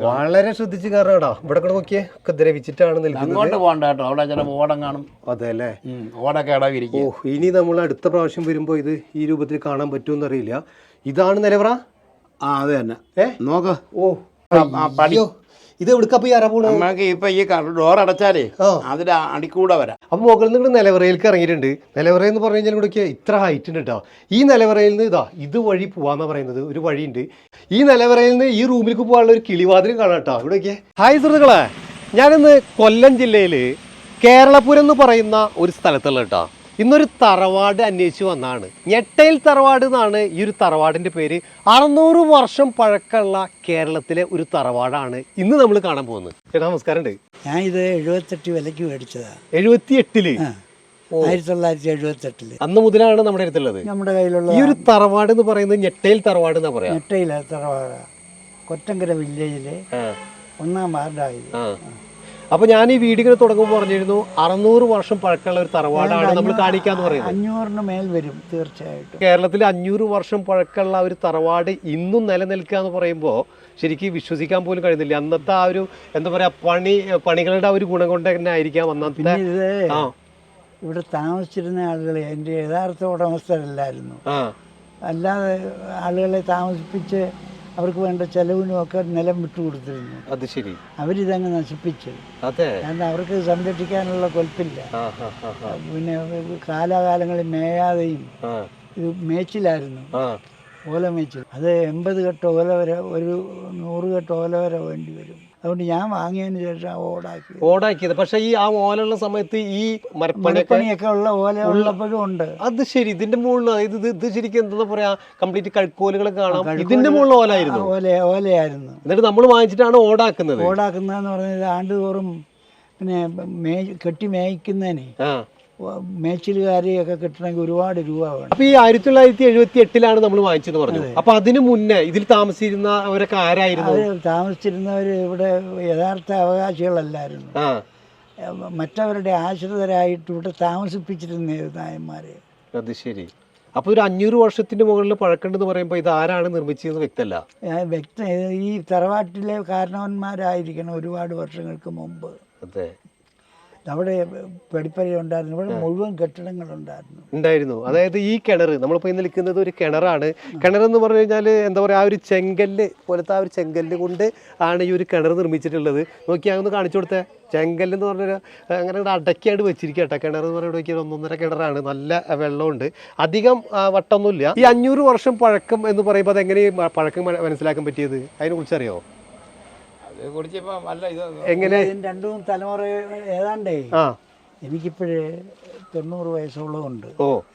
വളരെ ശ്രദ്ധിച്ച് കയറാടാ. ഇവിടെ കൂടെ നോക്കിയേ ഒക്കെ ദ്രവിച്ചിട്ടാണ് നിൽക്കുന്നത്. അങ്ങോട്ട് പോകണ്ട കേട്ടോ. അവിടെ ചില ഓടം കാണും. അതെ അല്ലേ? ഉം, ഓടൊക്കെ ഓ ഇനി നമ്മൾ അടുത്ത പ്രാവശ്യം വരുമ്പോൾ ഇത് ഈ രൂപത്തിൽ കാണാൻ പറ്റുമെന്ന് അറിയില്ല. ഇതാണ് നിലവറ? ആ അത് തന്നെ. ഏ? നോക്ക്. ഓ ആ, പടി. അയ്യോ. ഇത് എവിടുക്ക പോയി അറ പോണത് നമുക്ക് ഇപ്പൊ ഈ ഡോർ അടച്ചാലേ. അതിൽ അടിക്കൂടെ വരാം. അപ്പൊ മുകളിൽ നിന്ന് നിലവറയിലേക്ക് ഇറങ്ങിയിട്ടുണ്ട്. നിലവറ എന്ന് പറഞ്ഞു കഴിഞ്ഞാൽ ഇവിടേക്ക് ഇത്ര ഹൈറ്റ് ഉണ്ട് കേട്ടോ ഈ നിലവറയിൽ നിന്ന് ഇതാ ഇത് വഴി പോവാന്നാ പറയുന്നത്. ഒരു വഴിയുണ്ട്. ഈ നിലവറയിൽ നിന്ന് ഈ റൂമിലേക്ക് പോകാനുള്ള ഒരു കിളിവാതിലും കാണാം കേട്ടോ ഇവിടേക്ക്. ഹായ് സുഹൃത്തുക്കളെ ഞാനിന്ന് കൊല്ലം ജില്ലയിൽ കേരളപുരം എന്ന് പറയുന്ന ഒരു സ്ഥലത്തുള്ള കേട്ടോ ഇന്നൊരു തറവാട് അന്വേഷിച്ച് വന്നാണ്. ഞെട്ടയിൽ തറവാട് എന്നാണ് ഈ ഒരു തറവാടിന്റെ പേര്. അറുന്നൂറ് വർഷം പഴക്കമുള്ള കേരളത്തിലെ ഒരു തറവാടാണ് ഇന്ന് നമ്മൾ കാണാൻ പോകുന്നത്. ചേട്ടാ നമസ്കാരം ഉണ്ട് ഞാൻ ഇത് എഴുപത്തെട്ട് വിലയ്ക്ക് മേടിച്ചതാ. എഴുപത്തി എട്ടിൽ. ആയിരത്തി തൊള്ളായിരത്തി എഴുപത്തെട്ടിൽ. അന്ന് മുതലാണ് നമ്മുടെ അടുത്തുള്ളത്. നമ്മുടെ കയ്യിലുള്ള ഈ ഒരു തറവാട് എന്ന് പറയുന്നത് ഞെട്ടയിൽ തറവാട് എന്നാ പറയാ? ഞെട്ടയിലെ തറവാട്. കൊറ്റങ്കര വില്ലേജിലെ ഒന്നാം വാർഡായി. അപ്പൊ ഞാൻ ഈ വീഡിയോ തുടങ്ങുമ്പോൾ പറഞ്ഞിരുന്നു അറുന്നൂറ് വർഷം പഴക്കമുള്ള ഒരു തറവാടാണ് നമ്മൾ കാണിക്കാന്ന് പറയുന്നത്. അഞ്ഞൂറിന് മേൽ വരും തീർച്ചയായിട്ടും. കേരളത്തിൽ അഞ്ഞൂറ് വർഷം പഴക്കമുള്ള ഒരു തറവാട് ഇന്നും നിലനിൽക്കുക എന്ന് പറയുമ്പോൾ ശരിക്കും വിശ്വസിക്കാൻ പോലും കഴിയുന്നില്ല. അന്നത്തെ ആ ഒരു എന്താ പറയാ പണി പണികളുടെ ആ ഒരു ഗുണം കൊണ്ട് തന്നെ ആയിരിക്കാം അന്നത്തെ ഇവിടെ താമസിച്ചിരുന്ന ആളുകൾ എന്റെ യഥാർത്ഥ ഉടമസ്ഥരല്ലായിരുന്നു. അല്ലാതെ ആളുകളെ താമസിപ്പിച്ച് അവർക്ക് വേണ്ട ചെലവിനും ഒക്കെ നിലം വിട്ടുകൊടുത്തിരുന്നു അത് ശരി. അവരിതങ്ങ് നശിപ്പിച്ചു. കാരണം അവർക്ക് സംരക്ഷിക്കാനുള്ള കൊൽപ്പില്ല. പിന്നെ കാലാകാലങ്ങളിൽ മേയാതെയും ഇത് മേച്ചിലായിരുന്നു. ഓല മേച്ചിൽ. അത് എൺപത് കെട്ട് ഓല വരെ ഒരു നൂറ് കെട്ട് ഓല വരെ വേണ്ടി വരും. അതുകൊണ്ട് ഞാൻ വാങ്ങിയതിന് ശേഷം ഓടാക്കി ഓടാക്കിയത്. പക്ഷെ ഈ ആ ഓലുള്ള സമയത്ത് ഈ മരപ്പണിയൊക്കെ ഉള്ള ഓല ഉള്ളപ്പോഴും ഉണ്ട്. അത് ശരി ഇതിന്റെ മുകളിൽ ഇത് ഇത് ഇത് ശരിക്കും എന്താ പറയാ കംപ്ലീറ്റ് കഴുക്കോലുകളൊക്കെ കാണാം. ഇതിന്റെ മുകളിൽ ഓലായിരുന്നു? ഓല ഓലയായിരുന്നു. എന്നിട്ട് നമ്മൾ വാങ്ങിച്ചിട്ടാണ് ഓടാക്കുന്നത്? ഓടാക്കുന്നതെന്ന് പറഞ്ഞാൽ ആണ്ടുതോറും പിന്നെ മേ കെട്ടി മേയ്ക്കുന്നതിന് മേച്ചിലുകാരെയൊക്കെ കിട്ടണമെങ്കിൽ ഒരുപാട് രൂപ വേണം. അപ്പൊ ഈ ആയിരത്തി തൊള്ളായിരത്തി എഴുപത്തി എട്ടിലാണ് നമ്മൾ വാങ്ങിച്ചെന്ന് പറഞ്ഞു അപ്പൊ അതിനു മുന്നേ ഇതിൽ താമസിച്ചിരുന്നവരൊക്കെ ആരായിരുന്നു? താമസിച്ചിരുന്നവർ ഇവിടെ യഥാർത്ഥ അവകാശികളല്ലായിരുന്നു. മറ്റവരുടെ ആശ്രിതരായിട്ട് ഇവിടെ താമസിപ്പിച്ചിരുന്ന നായന്മാരെ. അത് ശരി. അപ്പൊ ഒരു അഞ്ഞൂറ് വർഷത്തിന്റെ മുകളിൽ പഴക്കണ്ടെന്ന് പറയുമ്പോൾ ഇത് ആരാണ് നിർമ്മിച്ചതെന്ന് വ്യക്തമല്ല വ്യക്ത ഈ തറവാട്ടിലെ കാരണവന്മാരായിരിക്കണം ഒരുപാട് വർഷങ്ങൾക്ക് മുമ്പ്. അതെ. അവിടെ പടിപ്പര ഉണ്ടായിരുന്നു. ഇവിടെ മുഴുവൻ കെട്ടിടങ്ങളുണ്ടായിരുന്നു ഉണ്ടായിരുന്നു. അതായത് ഈ കിണർ നമ്മളിപ്പോൾ ഇന്ന് നിൽക്കുന്നത് ഒരു കിണറാണ്. കിണർ എന്ന് പറഞ്ഞു കഴിഞ്ഞാൽ എന്താ പറയുക ആ ഒരു ചെങ്കല്ല് പോലത്തെ ആ ഒരു ചെങ്കല്ല് കൊണ്ട് ആണ് ഈ ഒരു കിണർ നിർമ്മിച്ചിട്ടുള്ളത്. നോക്കി അങ്ങ് കാണിച്ചു കൊടുത്തേ. ചെങ്കല്ല് എന്ന് പറഞ്ഞൊരു അങ്ങനെ ഇവിടെ അടക്കിയായിട്ട് വെച്ചിരിക്കട്ടെ കേട്ടോ കിണർ എന്ന് പറയുന്നത് നോക്കിയാൽ ഒന്നൊന്നര കിണറാണ്. നല്ല വെള്ളമുണ്ട്. അധികം വട്ടമൊന്നുമില്ല. ഈ അഞ്ഞൂറ് വർഷം പഴക്കം എന്ന് പറയുമ്പോൾ അത് എങ്ങനെ പഴക്കം മനസ്സിലാക്കാൻ പറ്റിയത്? അതിനെ കുറിച്ച് അറിയോ അത് കുടിച്ചപ്പോ അല്ല ഇത് എങ്ങനെ? രണ്ടും തലമുറ ഏതാണ്ടേ? ആ. എനിക്കിപ്പോഴേ തൊണ്ണൂറ് വയസ്സുള്ളതുണ്ട്.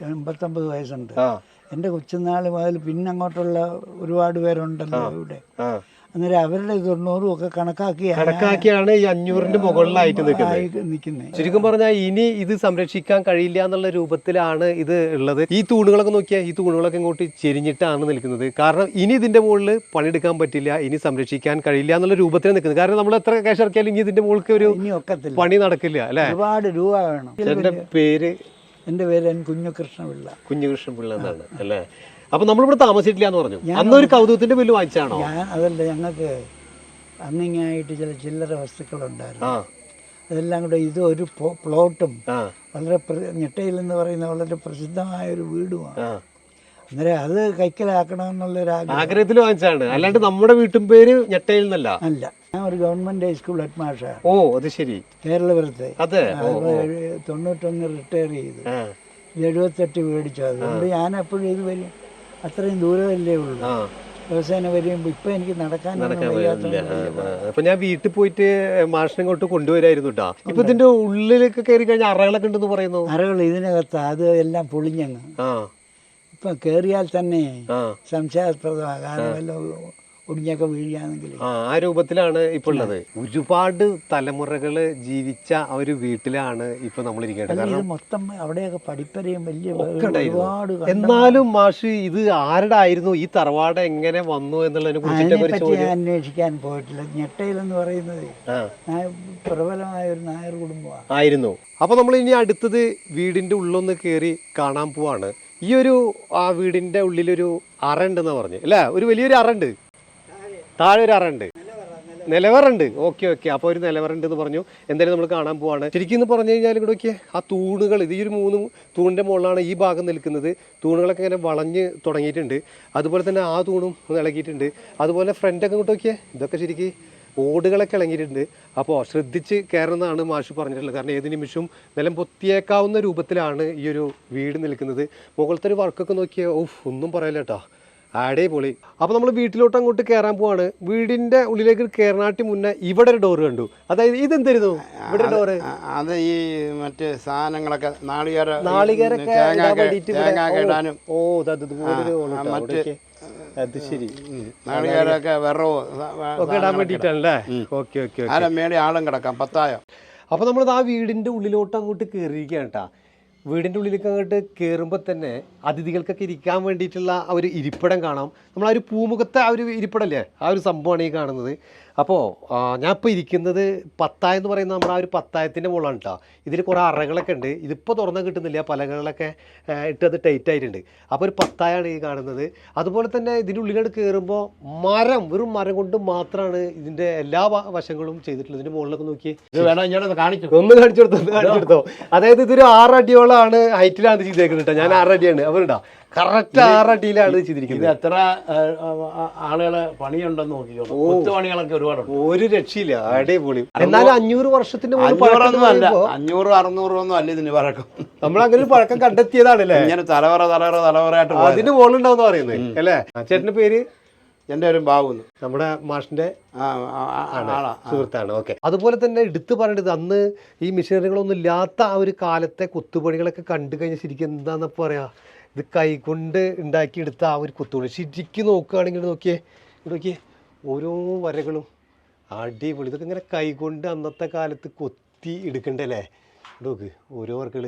എൺപത്തൊമ്പത് വയസ്സുണ്ട്. എന്റെ എന്റെ കൊച്ചുനാൾ മുതൽ പിന്നങ്ങോട്ടുള്ള ഒരുപാട് പേരുണ്ടല്ലോ ഇവിടെ. ആ. അന്നേരം അവരുടെ തൊണ്ണൂറും ഒക്കെ കണക്കാക്കിയാണ് കണക്കാക്കിയാണ് ഈ അഞ്ഞൂറിന്റെ മുകളിലായിട്ട് നിൽക്കുന്നത്. ശരിക്കും പറഞ്ഞാൽ ഇനി ഇത് സംരക്ഷിക്കാൻ കഴിയില്ല എന്നുള്ള രൂപത്തിലാണ് ഇത് ഉള്ളത്. ഈ തൂണുകളൊക്കെ നോക്കിയാൽ ഈ തൂണുകളൊക്കെ ഇങ്ങോട്ട് ചെരിഞ്ഞിട്ടാണ് നിൽക്കുന്നത്. കാരണം ഇനി ഇതിന്റെ മുകളിൽ പണിയെടുക്കാൻ പറ്റില്ല ഇനി സംരക്ഷിക്കാൻ കഴിയില്ല എന്നുള്ള രൂപത്തിൽ നിൽക്കുന്നത്. കാരണം നമ്മൾ എത്ര കാശ് ഇറക്കിയാലും ഇനി ഇതിന്റെ മുകളിൽ ഒരു പണി നടക്കില്ല അല്ലെ? ഒരുപാട് രൂപ വേണം. എന്റെ പേര് എന്റെ പേര് കുഞ്ഞുകൃഷ്ണപിള്ള. കുഞ്ഞുകൃഷ്ണപിള്ള എന്നാണ് അല്ലേ? അപ്പൊ നമ്മളിവിടെ താമസിച്ചിട്ടില്ല എന്ന് പറഞ്ഞു അന്ന് ഒരു കൗതുകത്തിന്റെ ബില്ല് വാങ്ങിച്ചാണോ ഞാൻ അതല്ല ഞങ്ങൾക്ക് അന്നിങ്ങായിട്ട് ചില ചില്ലറ വസ്തുക്കളുണ്ടായിരുന്നു. ഉണ്ടായിരുന്നു അതെല്ലാം കൂടെ ഇത് ഒരു പ്ലോട്ടും വളരെ ഞെട്ടയിൽ എന്ന് പറയുന്ന വളരെ പ്രസിദ്ധമായ ഒരു വീടുമാണ്. അന്നേരം അത് കൈക്കലാക്കണമെന്നുള്ള ഒരു ആഗ്രഹത്തിൽ വാങ്ങിച്ചാണ് അല്ലാണ്ട് നമ്മുടെ വീട്ടും പേര് ഞെട്ടയിൽ നിന്നല്ല അല്ല. ഞാൻ ഒരു ഗവൺമെന്റ് ഹൈസ്കൂൾ ഹെഡ് മാഷാണ് ഓ അത് ശരി. കേരളപുരത്തെ. അതെ. തൊണ്ണൂറ്റൊന്ന് റിട്ടയർ ചെയ്തു. ഇത് എഴുപത്തെട്ട് മേടിച്ചു. അതുകൊണ്ട് ഞാൻ എപ്പോഴും ഇത് വരും. അത്രയും ദൂരമല്ലേ ഉള്ളൂ. ദിവസേന വരുമ്പോൾ ഇപ്പം എനിക്ക് നടക്കാൻ. അപ്പൊ ഞാൻ വീട്ടിൽ പോയിട്ട് മാഷിനെ ഇങ്ങോട്ട് കൊണ്ടുവരായിരുന്നു കേട്ടോ ഇപ്പൊ ഇതിന്റെ ഉള്ളിലൊക്കെ കയറി കഴിഞ്ഞാൽ അറകളൊക്കെ ഉണ്ടെന്ന് പറയുന്നു. അറകൾ ഇതിനകത്ത് അത് എല്ലാം പൊളിഞ്ഞങ്ങ്. ഇപ്പൊ കേറിയാൽ കയറിയാൽ തന്നെ വല്ല ഒടിഞ്ഞൊക്കെ വീഴുകയാണെങ്കിൽ. ആ ആ രൂപത്തിലാണ് ഇപ്പോൾ ഉള്ളത്. ഒരുപാട് തലമുറകൾ ജീവിച്ച ആ ഒരു വീട്ടിലാണ് ഇപ്പൊ നമ്മൾ ഇരിക്കേണ്ടത് ഇത് മൊത്തം അവിടെയൊക്കെ പഠിപ്പരയും വലിയ ഉണ്ടായിരുന്നു. ഒരുപാട് എന്നാലും മാഷ് ഇത് ആരുടെ ആയിരുന്നു ഈ തറവാട് എങ്ങനെ വന്നു എന്നുള്ളതിനെ കുറിച്ചിട്ട് ഒരു അതിനെപ്പറ്റി ചോദ്യം. ഞാൻ അന്വേഷിക്കാൻ പോയിട്ടില്ല. ഞെട്ടയിലെന്ന് പറയുന്നത് ആ. നായ- പ്രബലമായ ഒരു നായർ കുടുംബമാണ്. ആയിരുന്നു. അപ്പൊ നമ്മൾ ഇനി അടുത്തത് വീടിന്റെ ഉള്ളൊന്ന് കയറി കാണാൻ പോവാണ്. ഈ ഒരു ആ വീടിന്റെ ഉള്ളിലൊരു അറ ഉണ്ടെന്ന് പറഞ്ഞു. അല്ലേ? ഒരു വലിയൊരു അറ ഉണ്ട്. താഴെ ഒരു അറുണ്ട് നിലവറുണ്ട് ഓക്കെ ഓക്കെ. അപ്പോൾ ഒരു നിലവറുണ്ട് എന്ന് പറഞ്ഞു. എന്തായാലും നമ്മൾ കാണാൻ പോവാണ്. ശരിക്കും എന്ന് പറഞ്ഞു കഴിഞ്ഞാൽ ഇവിടെ ഒക്കെ ആ തൂണുകൾ ഇത് ഈ ഒരു മൂന്ന് തൂണിന്റെ മുകളിലാണ് ഈ ഭാഗം നിൽക്കുന്നത്. തൂണുകളൊക്കെ ഇങ്ങനെ വളഞ്ഞ് തുടങ്ങിയിട്ടുണ്ട്. അതുപോലെ തന്നെ ആ തൂണും ഒന്ന് ഇളകിയിട്ടുണ്ട്. അതുപോലെ ഫ്രണ്ടൊക്കെ ഇങ്ങോട്ടൊക്കെ ഇതൊക്കെ ശരിക്കും ഓടുകളൊക്കെ ഇളങ്ങിയിട്ടുണ്ട് അപ്പോൾ ശ്രദ്ധിച്ച് കയറുന്നതാണ് മാഷ് പറഞ്ഞിട്ടുള്ളത്. കാരണം ഏത് നിമിഷവും നിലം പൊത്തിയേക്കാവുന്ന രൂപത്തിലാണ് ഈ ഒരു വീട് നിൽക്കുന്നത്. മുകളിലത്തെ ഒരു വർക്കൊക്കെ നോക്കിയാൽ ഓഫ് ഒന്നും പറയില്ല കേട്ടോ. ആടേ പൊളി അപ്പോൾ നമ്മൾ വീട്ടിലോട്ട് അങ്ങോട്ട് കയറാൻ പോവാണ്. വീടിന്റെ ഉള്ളിലേക്ക് കയറാട്ടി മുന്നേ ഇവിടെ ഒരു ഡോറ് കണ്ടു. അതായത് ഇതെന്തായിരുന്നു? ഇവിടെ ഡോറ് അത് ഈ മറ്റ് സാധനങ്ങളൊക്കെ നാളികേര നാളികേരൊക്കെ ഇടാനും. ഓ മറ്റ്. അത് ശരി. നാളികേരൊക്കെ വിറവോ ഒക്കെ ഇടാൻ വേണ്ടിയിട്ടാണല്ലേ? ഓക്കെ ഓക്കെ മേടി ആളും കിടക്കാം. പത്തായം? അപ്പോൾ നമ്മൾ ആ വീടിന്റെ ഉള്ളിലോട്ട് അങ്ങോട്ട് കയറിയിരിക്കുകയാണ് കേട്ടോ വീടിന്റെ ഉള്ളിലേക്ക് അങ്ങോട്ട് കയറുമ്പോൾ തന്നെ അതിഥികൾക്കൊക്കെ ഇരിക്കാൻ വേണ്ടിയിട്ടുള്ള ആ ഒരു ഇരിപ്പിടം കാണാം. നമ്മൾ ആ ഒരു പൂമുഖത്തെ ആ ഒരു ഇരിപ്പിടല്ലേ ആ ഒരു സംഭവമാണ് ഈ കാണുന്നത്. അപ്പോൾ ഞാൻ ഇപ്പോൾ ഇരിക്കുന്നത് പത്തായം എന്ന് പറയുന്നത് നമ്മുടെ ആ ഒരു പത്തായത്തിന്റെ മുകളാണ് കേട്ടോ ഇതിൽ കുറേ അറകളൊക്കെ ഉണ്ട്. ഇതിപ്പോൾ തുറന്നാൽ കിട്ടുന്നില്ല. പലകളൊക്കെ ഇട്ടത് ടൈറ്റ് ആയിട്ടുണ്ട്. അപ്പോൾ ഒരു പത്തായാണ് ഈ കാണുന്നത്. അതുപോലെ തന്നെ ഇതിന്റെ ഉള്ളിലോട്ട് കയറുമ്പോൾ മരം വെറും മരം കൊണ്ട് മാത്രമാണ് ഇതിന്റെ എല്ലാ വശങ്ങളും ചെയ്തിട്ടുള്ളത്. ഇതിന്റെ മുകളിലൊക്കെ നോക്കി ഇത് വേണം ഞാൻ കാണിച്ചു ഒന്ന് കാണിച്ചു കൊടുത്തോ കാണിച്ചു കൊടുത്തോ. അതായത് ഇതൊരു ആറടിയോളാണ് ഹൈറ്റിലാണ് ചെയ്തേക്കുന്നത് കേട്ടോ ഞാൻ ആറടിയാണ്. അവരുണ്ടാ കറക്റ്റ് ആറടിയിലാണ് ചെയ്തിരിക്കുന്നത്. എത്ര ആളുകളെ പണിയുണ്ടെന്ന് നോക്കിക്കോ. കൊത്തുപണികളൊക്കെ ഒരുപാടുണ്ട്. ഒരു രക്ഷയില്ല. അടിപൊളി. എന്നാലും അഞ്ഞൂറ് അഞ്ഞൂറൊന്നും അല്ല. അഞ്ഞൂറും അറുന്നൂറും ഒന്നും അല്ല ഇതിന് പഴക്കം. നമ്മൾ അങ്ങനെ ഒരു പഴക്കം കണ്ടെത്തിയതാണല്ലേ? ഇങ്ങനെ തലവറ തലവറ തലവറയായിട്ട്. അതിന് മുകളുണ്ടാവും പറയുന്നത് അല്ലേ? ചേട്ടന്റെ പേര്? എന്റെ ഒരു ബാബുന്ന്. നമ്മുടെ മാഷിന്റെ സുഹൃത്താണ്. ഓക്കെ. അതുപോലെ തന്നെ എടുത്തു പറയേണ്ടത് അന്ന് ഈ മെഷീനറികളൊന്നും ഇല്ലാത്ത ആ ഒരു കാലത്തെ കൊത്തുപണികളൊക്കെ കണ്ടു കഴിഞ്ഞാൽ ശരിക്കും എന്താന്നപ്പോ പറയാ? ഇത് കൈകൊണ്ട് ഉണ്ടാക്കിയെടുത്ത ആ ഒരു കുത്തുകൾ ശരിക്കും നോക്കുകയാണെങ്കിൽ നോക്കിയേ ഇവിടെ നോക്കിയേ ഓരോ വരകളും അടിപൊളി. ഇതൊക്കെ ഇങ്ങനെ കൈകൊണ്ട് അന്നത്തെ കാലത്ത് കൊത്തി എടുക്കണ്ടല്ലേ? നോക്ക് ഓരോ വർക്കുകൾ.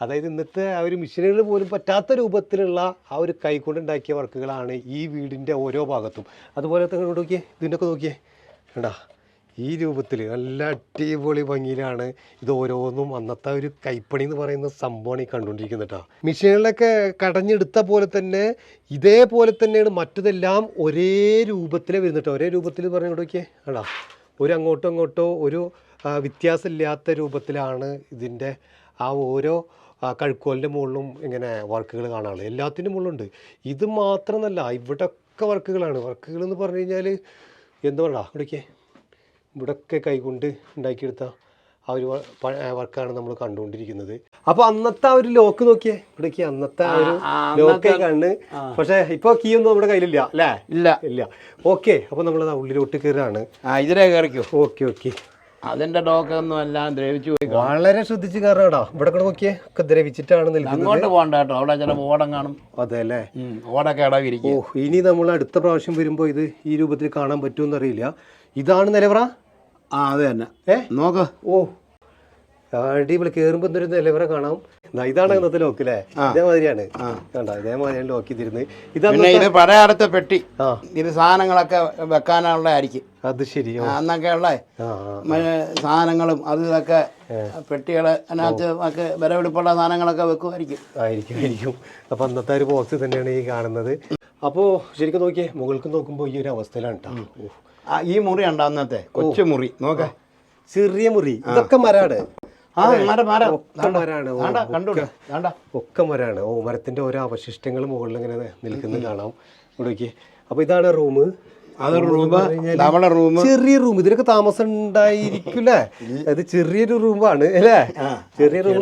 അതായത് ഇന്നത്തെ ആ ഒരു മെഷീനുകൾ പോലും പറ്റാത്ത രൂപത്തിലുള്ള ആ ഒരു കൈകൊണ്ട് ഉണ്ടാക്കിയ വർക്കുകളാണ് ഈ വീടിന്റെ ഓരോ ഭാഗത്തും. അതുപോലെ തന്നെ നോക്കിയേ ഇതിന്റെയൊക്കെ നോക്കിയേ കണ്ടാ? ഈ രൂപത്തിൽ നല്ല അടിപൊളി ഭംഗിയിലാണ് ഇത് ഓരോന്നും അന്നത്തെ ഒരു കൈപ്പണി എന്ന് പറയുന്ന സംഭവമാണ് ഈ കണ്ടുകൊണ്ടിരിക്കുന്നത് കേട്ടോ മെഷീനുകളിലൊക്കെ കടഞ്ഞെടുത്ത പോലെ തന്നെ ഇതേപോലെ തന്നെയാണ് മറ്റതെല്ലാം ഒരേ രൂപത്തിൽ കേട്ടോ ഒരേ രൂപത്തിൽ പറഞ്ഞു കൊടുക്കേ. കണ്ടാ ഒരു അങ്ങോട്ടോ അങ്ങോട്ടോ ഒരു വ്യത്യാസമില്ലാത്ത രൂപത്തിലാണ് ഇതിന്റെ ആ ഓരോ കഴുക്കോലിന്റെ മുകളിലും ഇങ്ങനെ വർക്കുകൾ കാണാനുള്ളത്. എല്ലാത്തിന്റെ മുകളിലുണ്ട്. ഇത് മാത്രമല്ല ഇവിടെയൊക്കെ വർക്കുകളാണ്. വർക്കുകൾ എന്ന് പറഞ്ഞു കഴിഞ്ഞാൽ എന്താ പറയുക ഇവിടൊക്കെ കൈകൊണ്ട് ഉണ്ടാക്കിയെടുത്ത ആ ഒരു വർക്കാണ് നമ്മൾ കണ്ടുകൊണ്ടിരിക്കുന്നത്. അപ്പൊ അന്നത്തെ ആ ഒരു ലോക്ക് നോക്കിയേ ഇവിടേക്ക് അന്നത്തെ ആ ഒരു ലോക്ക് കണ്ണ് പക്ഷെ ഇപ്പൊ കീ ഒന്നും നമ്മുടെ കയ്യിലില്ല അല്ലേ? ഇല്ല. ഇല്ല. ഓക്കെ അപ്പൊ നമ്മൾ ഉള്ളിലോട്ട് കയറാണ് ആ ഇതിലേ കയറിക്കോ ഓക്കെ ഓക്കെ. അതിന്റെ ഡോക്കൊന്നും എല്ലാം ദ്രവിച്ചു പോയി കാണും. വളരെ ശ്രദ്ധിച്ച് കയറാടാ. ഇവിടെ കൂടെ നോക്കിയേ ഒക്കെ ദ്രവിച്ചിട്ടാണ് നിൽക്കുന്നത്. അങ്ങോട്ട് പോകണ്ട കേട്ടോ. അവിടെ ചില ഓടം കാണും. അതെ അല്ലേ? ഉം, ഓടൊക്കെ ഓ ഇടവിരിക്കും ഇനി നമ്മൾ അടുത്ത പ്രാവശ്യം വരുമ്പോൾ ഇത് ഈ രൂപത്തിൽ കാണാൻ പറ്റുമെന്ന് അറിയില്ല. ഇതാണ് നിലവറ? ആ അത് തന്നെ. ഏ? നോക്ക്. ഓ അടിപൊളി. കയറുമ്പോൾ എന്തൊരു നിലവറ കാണാം. ഇതാണ് ഇന്നത്തെ ലോക്ക് അല്ലേ ഇതേമാതിരിയാണ്. കണ്ട? ഇതേമാതിരിയാണ് ലോക്ക് ഇതാണ് പിന്നെ ഇത് പലയിടത്തെ പെട്ടി. ഇത് സാധനങ്ങളൊക്കെ വെക്കാനുള്ള ആയിരിക്കും അത് ശരി. അന്നൊക്കെ ഉള്ള സാധനങ്ങളും അത് ഇതൊക്കെ പെട്ടികൾ അതിനകത്ത് ഒക്കെ വിലപിടിപ്പുള്ള സാധനങ്ങളൊക്കെ വെക്കുമായിരിക്കും ആയിരിക്കും ആയിരിക്കും. അപ്പം അന്നത്തെ ഒരു ബോക്സ് തന്നെയാണ് ഈ കാണുന്നത്. അപ്പോൾ ശരിക്കും നോക്കിയേ മുകൾക്ക് നോക്കുമ്പോൾ ഈ ഒരു അവസ്ഥയിലാണ് കേട്ടോ ഈ മുറി ഉണ്ടോ അന്നത്തെ? കൊച്ചു മുറി. നോക്കേ. ചെറിയ മുറി. ഇതൊക്കെ മരാണ് ആ മരം മരം ഒക്കെ മരാണ്. ഓ, മരത്തിന്റെ ഓരോ അവശിഷ്ടങ്ങൾ മുകളിൽ ഇങ്ങനെ നിൽക്കുന്നത് കാണാം. ഇവിടേക്ക്. അപ്പൊ ഇതാണ് റൂം. അതൊരു റൂം ചെറിയ റൂം. ഇതിനൊക്കെ താമസം ഉണ്ടായിരിക്കില്ലേ? അത് ചെറിയൊരു റൂമാണ് അല്ലേ? ചെറിയ റൂം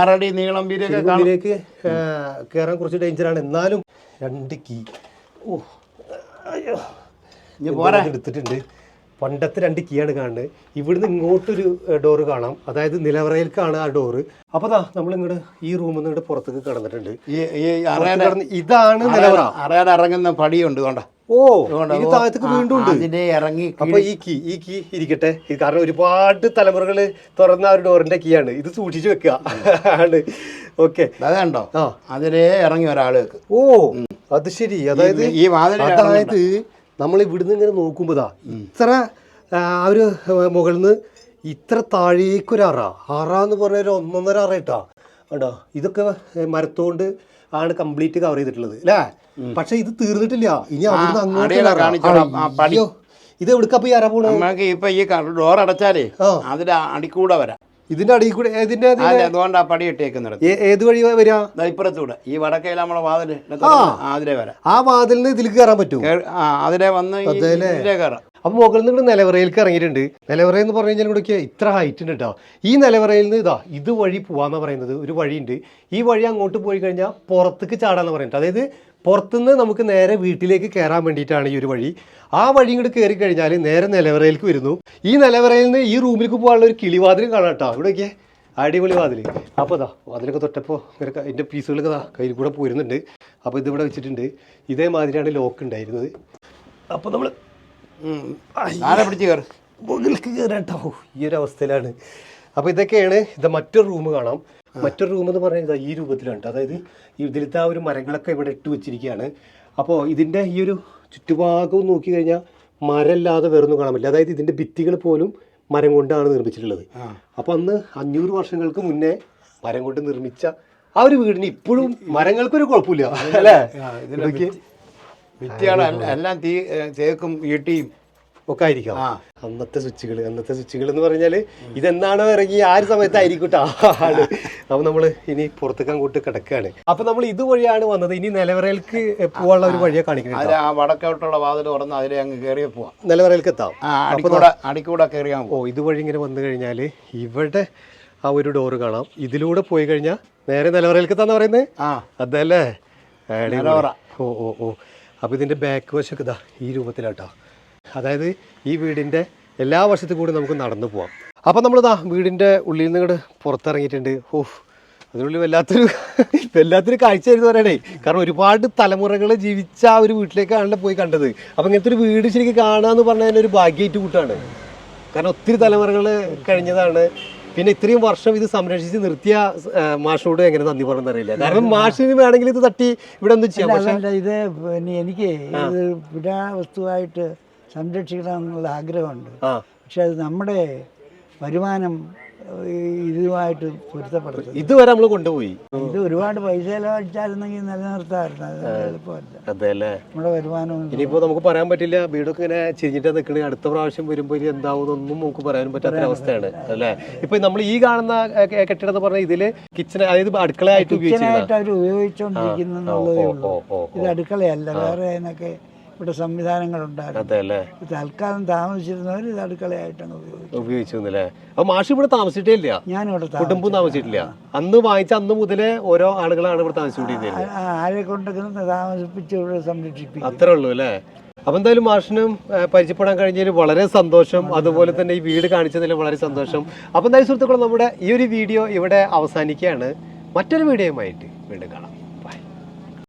ആറടി നീളം റൂമിലേക്ക് കയറാൻ കുറച്ച് ഡേഞ്ചറാണ് എന്നാലും രണ്ട് കീ ഓ അയ്യോ. എടുത്തിട്ടുണ്ട്? പണ്ടത്തെ രണ്ട് കീയാണ് കാണുന്നത്. ഇവിടുന്ന് ഇങ്ങോട്ടൊരു ഡോറ് കാണാം. അതായത് നിലവറയിൽക്കാണ് ആ ഡോറ് അപ്പോൾ അതാ നമ്മൾ ഇങ്ങോട്ട് ഈ റൂമിൽ നിന്ന് ഇങ്ങോട്ട് പുറത്തേക്ക് കടന്നിട്ടുണ്ട്. ഇതാണ് നിലവറ. അറയുടെ ഇറങ്ങുന്ന പടിയുണ്ട് വേണ്ട ഓ താഴത്തേക്ക് വീണ്ടും ഉണ്ട്. ഇറങ്ങി അപ്പൊ ഈ കീ ഈ കീ ഇരിക്കട്ടെ. കാരണം ഒരുപാട് തലമുറകൾ തുറന്ന ആ ഒരു ഡോറിന്റെ കീ ആണ്. ഇത് സൂക്ഷിച്ചു വെക്കുക ആണ്. ഓക്കെ. അതുണ്ടോ അതിനെ അതിലേ ഇറങ്ങി ഒരാൾ വെക്ക്. ഓ അത് ശരി. അതായത് ഈ വാതിൽ അതായത് നമ്മൾ ഇവിടുന്ന് ഇങ്ങനെ നോക്കുമ്പോൾ ഇത്ര ആ ഒരു മുകളിൽ നിന്ന് ഇത്ര താഴേക്കൊരു അറ അറ എന്ന് പറഞ്ഞ ഒരു ഒന്നൊന്നര അറ ഇട്ടാ കേട്ടോ ഇതൊക്കെ മരത്തോണ്ട് ആണ് കംപ്ലീറ്റ് കവർ ചെയ്തിട്ടുള്ളത് അല്ലേ പക്ഷെ ഇത് തീർന്നിട്ടില്ല. ഇനി അവിടുന്ന് അങ്ങോട്ട്. ഇത് എവിടുക്കപ്പോ ഈ അറ പോണ്? നമുക്ക് ഇപ്പൊ ഈ ഡോർ അടച്ചാലേ. അതിന്റെ അടിക്കൂടെ വരാം. ഇതിന്റെ അടിയിൽ കൂടെ ഇതിന്റെ അതുകൊണ്ട് ആ പടി ഇട്ടേക്കുന്നിടത്ത് ഏത് വഴി വരിക? ഇപ്പുറത്തൂടെ ഈ വടക്കയിൽ നമ്മളെ വാതിൽ അതിലെ വരാം. ആ വാതിലിന് ഇതിലേക്ക് കയറാൻ പറ്റും ആ അതിലെ വന്ന് ഇതിലേ കയറാം അപ്പൊ മുകളിൽ നിന്ന് നിലവറയിലേക്ക് ഇറങ്ങിയിട്ടുണ്ട്. നിലവറ എന്ന് പറഞ്ഞു കഴിഞ്ഞാൽ ഇവിടേക്ക് ഇത്ര ഹൈറ്റ് ഉണ്ട് കേട്ടോ ഈ നിലവറയിൽ നിന്ന് ഇതാ ഇത് വഴി പോവാന്ന് പറയുന്നത്. ഒരു വഴിയുണ്ട്. ഈ വഴി അങ്ങോട്ട് പോയി കഴിഞ്ഞാൽ പുറത്തേക്ക് ചാടാന്ന് പറയുന്നത്. അതായത് പുറത്തുനിന്ന് നമുക്ക് നേരെ വീട്ടിലേക്ക് കയറാൻ വേണ്ടിയിട്ടാണ് ഈ ഒരു വഴി. ആ വഴി ഇങ്ങോട്ട് കയറി കഴിഞ്ഞാൽ നേരെ നിലവറയിലേക്ക് വരുന്നു. ഈ നിലവറയിൽ നിന്ന് ഈ റൂമിലേക്ക് പോകാനുള്ള ഒരു കിളിവാതിൽ കാണാം കേട്ടോ. ഇവിടെയൊക്കെ അടിപൊളി വാതിൽ അപ്പോൾ അതാ വാതിലൊക്കെ തൊട്ടപ്പോൾ ഇങ്ങനെ അതിന്റെ പീസുകളൊക്കെ അതാ കയ്യിൽ കൂടെ പോരുന്നുണ്ട്. അപ്പോൾ ഇതിവിടെ വെച്ചിട്ടുണ്ട്. ഇതേമാതിരിയാണ് ലോക്ക് ഉണ്ടായിരുന്നത്. അപ്പോൾ നമ്മൾ മുകളിലേക്ക് പിടിച്ച് കേട്ടോ മുകളിലേക്ക് കയറാട്ടോ ഈ ഒരു അവസ്ഥയിലാണ്. അപ്പോൾ ഇതൊക്കെയാണ് ഇത് മറ്റൊരു റൂം കാണാം. മറ്റൊരു റൂം എന്ന് പറയുന്നത് ഈ രൂപത്തിലാണ് അതായത് ഈ ഇതിലത്തെ ആ ഒരു മരങ്ങളൊക്കെ ഇവിടെ ഇട്ട് വെച്ചിരിക്കുകയാണ്. അപ്പോൾ ഇതിന്റെ ഈ ഒരു ചുറ്റുഭാഗവും നോക്കി കഴിഞ്ഞാൽ മരമല്ലാതെ വേറൊന്നും കാണാൻ പറ്റില്ല അതായത് ഇതിന്റെ ഭിത്തികൾ പോലും മരം കൊണ്ടാണ് നിർമ്മിച്ചിട്ടുള്ളത്. അപ്പോൾ അന്ന് അഞ്ഞൂറ് വർഷങ്ങൾക്ക് മുന്നേ മരം കൊണ്ട് നിർമ്മിച്ച ആ ഒരു വീടിന് ഇപ്പോഴും മരങ്ങൾക്കൊരു കുഴപ്പമില്ല. അല്ലേ? ഭിത്തിയാണ് എല്ലാം തീ തേക്കും ഈട്ടിയും ഒക്കെ ആയിരിക്കാം അന്നത്തെ സ്വിച്ചുകൾ അന്നത്തെ സ്വിച്ചുകൾ എന്ന് പറഞ്ഞാൽ ഇതെന്നാണോ ഇറങ്ങി ആ ഒരു സമയത്തായിരിക്കും ആണ്. അപ്പൊ നമ്മൾ ഇനി പുറത്തേക്ക് അങ്ങോട്ട് കിടക്കുകയാണ് അപ്പൊ നമ്മൾ ഇതുവഴിയാണ് വന്നത്. ഇനി നിലവറയിലേക്ക് പോകാനുള്ള ഒരു വഴിയെ കാണിക്കുന്നത് ആ വടക്കോട്ടുള്ള വാതിൽ തുറന്ന് അതിലെ അങ്ങ് കയറിയ പോവാം. നിലവറയിലേക്ക് എത്താം. അടിക്കൂടെ അടിക്കൂടെ കയറിയാൽ ഓ ഇതുവഴി ഇങ്ങനെ വന്നു കഴിഞ്ഞാൽ ഇവിടെ ആ ഒരു ഡോറ് കാണാം. ഇതിലൂടെ പോയി കഴിഞ്ഞാൽ നേരെ നിലവറയിലേക്ക് എത്താന്ന് പറയുന്നത് ആ. അതല്ലേ. ഓ ഓ ഓ. അപ്പോൾ ഇതിന്റെ ബാക്ക് വശം ഇതാ ഈ രൂപത്തിലാട്ടോ. അതായത് ഈ വീടിന്റെ എല്ലാ വശത്തും കൂടി നമുക്ക് നടന്നു പോവാം. അപ്പോൾ നമ്മളിതാ വീടിന്റെ ഉള്ളിൽ നിന്ന് ഇങ്ങോട്ട് പുറത്തിറങ്ങിയിട്ടുണ്ട്. ഓഹ് അതിനുള്ളിൽ വല്ലാത്തൊരു വല്ലാത്തൊരു കാഴ്ചയായിരുന്നു പറയണേ. കാരണം ഒരുപാട് തലമുറകൾ ജീവിച്ച ആ ഒരു വീട്ടിലേക്കാണല്ലോ പോയി കണ്ടത്. അപ്പം ഇങ്ങനത്തെ ഒരു വീട് ശരിക്കും കാണാന്ന് പറഞ്ഞാൽ ഒരു ഭാഗ്യമായിട്ട് കൂട്ടാണ്. കാരണം ഒത്തിരി തലമുറകൾ കഴിഞ്ഞതാണ്. പിന്നെ ഇത്രയും വർഷം ഇത് സംരക്ഷിച്ച് നിർത്തിയ മാഷോട് എങ്ങനെ നന്ദി പറഞ്ഞെന്ന് അറിയില്ല. കാരണം മാഷിന് വേണമെങ്കിൽ ഇത് തട്ടി ഇവിടെ ഒന്നും ചെയ്യാം. പക്ഷെ ഇത് പിന്നെ എനിക്ക് ഇത് പുരാവസ്തുവായിട്ട് സംരക്ഷിക്കണം എന്നുള്ള ആഗ്രഹമുണ്ട് പക്ഷെ അത് നമ്മുടെ വരുമാനം ഇതുമായിട്ട് പൊരുത്തപ്പെടുത്തും ഇതുവരെ നമ്മൾ കൊണ്ടുപോയി. ഇത് ഒരുപാട് പൈസ ചെലവഴിച്ചായിരുന്നെങ്കിൽ എളുപ്പമല്ല. നമ്മുടെ വരുമാനം ഇനിയിപ്പോ നമുക്ക് പറയാൻ പറ്റില്ല വീടൊക്കെ ഇങ്ങനെ ചിരിഞ്ഞിട്ട് നിൽക്കണ അടുത്ത പ്രാവശ്യം വരുമ്പോൾ ഇനി എന്താവുന്നൊന്നും നമുക്ക് പറയാൻ പറ്റാത്ത അവസ്ഥയാണ്. അല്ലേ? ഇപ്പൊ നമ്മൾ ഈ കാണുന്ന കെട്ടിടം എന്ന് പറഞ്ഞാൽ ഇതിൽ കിച്ചൺ അതായത് അടുക്കളയായിട്ട് ഉപയോഗിച്ചു അവർ ഉപയോഗിച്ചോണ്ടിരിക്കുന്നു ഇത് അടുക്കളയല്ല. വേറെ അതിനൊക്കെ ഇവിടെ സംവിധാനങ്ങളുണ്ടായിരുന്നു. അതെ അല്ലേ തൽക്കാലം താമസിച്ചിരുന്നവർ ഇത് അടുക്കളയായിട്ടാണ് ഉപയോഗിച്ചു. അല്ലേ അപ്പോൾ മാഷ് ഇവിടെ താമസിച്ചിട്ടേ ഇല്ല ഞാനിവിടെ കുടുംബം താമസിച്ചിട്ടില്ല. അന്ന് വായിച്ച അന്ന് മുതലേ ഓരോ ആളുകളാണ് ഇവിടെ താമസിച്ചുകൊണ്ടിരുന്നത് ആരെ കൊണ്ടൊക്കെ താമസിപ്പിച്ച് ഇവിടെ സംരക്ഷിപ്പിക്കും. അത്രേ ഉള്ളൂ അല്ലേ? അപ്പൊ എന്തായാലും മാഷിനും പരിചയപ്പെടാൻ കഴിഞ്ഞതിൽ വളരെ സന്തോഷം. അതുപോലെ തന്നെ ഈ വീട് കാണിച്ചതിൽ വളരെ സന്തോഷം. അപ്പൊ എന്തായാലും സുഹൃത്തുക്കൾ നമ്മുടെ ഈ ഒരു വീഡിയോ ഇവിടെ അവസാനിക്കുകയാണ്. മറ്റൊരു വീഡിയോയുമായിട്ട് വീണ്ടും കാണാം.